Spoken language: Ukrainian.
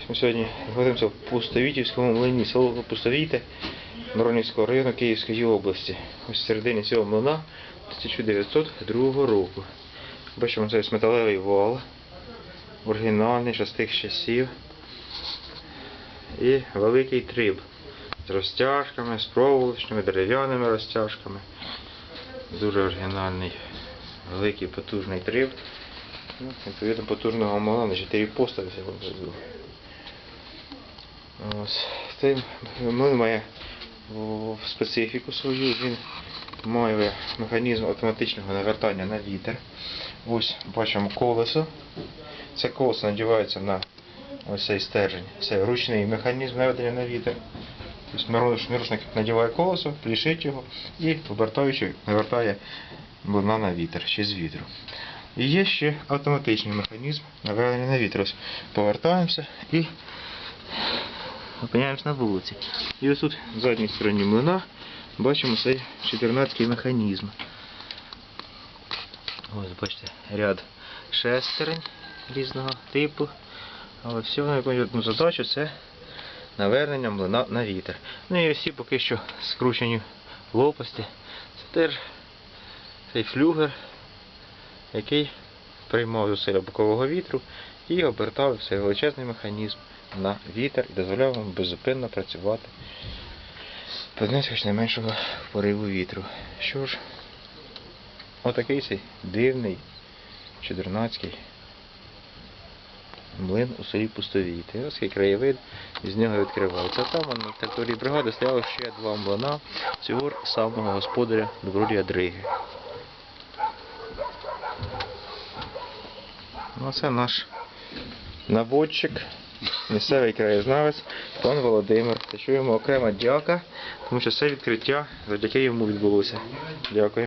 Ось ми сьогодні знаходимося в Пустовітівському млині, село Пустовіте Миронівського району Київської області. Ось середині цього млина 1902 року. Бачимо, це металевий вал, оригінальний, ще з тих часів. І великий триб з розтяжками, з проволочними, дерев'яними розтяжками. Дуже оригінальний, великий потужний триб. Ну, Відповідно потужного мала на 4 постави. Ось. Цей млин має специфіку свою, він має механізм автоматичного навертання на вітер. Ось бачимо колесо. Це колесо надівається на ось цей стержень. Це ручний механізм наведення на вітер. Тобто мирошник надіває колесо, плішить його і обертаючи навертає млина на вітер чи з вітру. І є ще автоматичний механізм наведення на вітер. Ось повертаємося і опиняємося на вулиці. І ось тут в задній стороні млина бачимо цей 14 механізм. Ось бачите, ряд шестерень різного типу. Але виконують одну задачу це навернення млина на вітер. Ну і всі поки що скручені лопасті. Це теж цей флюгер, який приймав зусилля бокового вітру і обертав цей величезний механізм на вітер і дозволяв йому беззупинно працювати хоч найменшого пориву вітру. Що ж, отакий цей дивний чудернацький млин у селі Пустовіти. Ось який краєвид з нього відкривається. Там на території бригади стояло ще два млина цього самого господаря Добролія Дриги. Ну, це наш наводчик, місцевий краєзнавець пан Володимир. Та що йому окрема дяка, тому що це відкриття завдяки йому відбулося. Дякую.